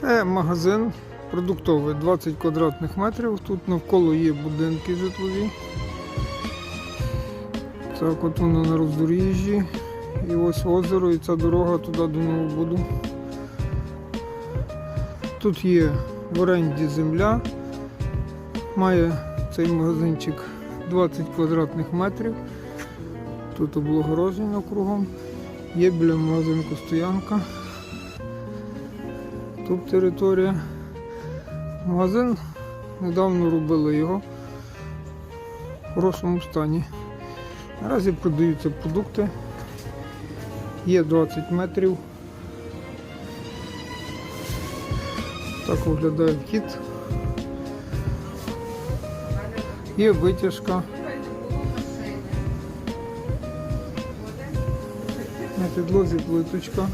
Це магазин продуктовий, 20 квадратних метрів. Тут навколо є будинки житлові. Так, от воно на роздоріжжі. І ось озеро, і ця дорога туди до Новобуду. Тут є в оренді земля. Має цей магазинчик 20 квадратних метрів. Тут облагороджено кругом. Є біля магазинку стоянка. Тут територія. Магазин недавно робили його в хорошому стані. Наразі продаються продукти. Є 20 метрів. Так виглядає вхід. Є витяжка. На підлозі плиточка.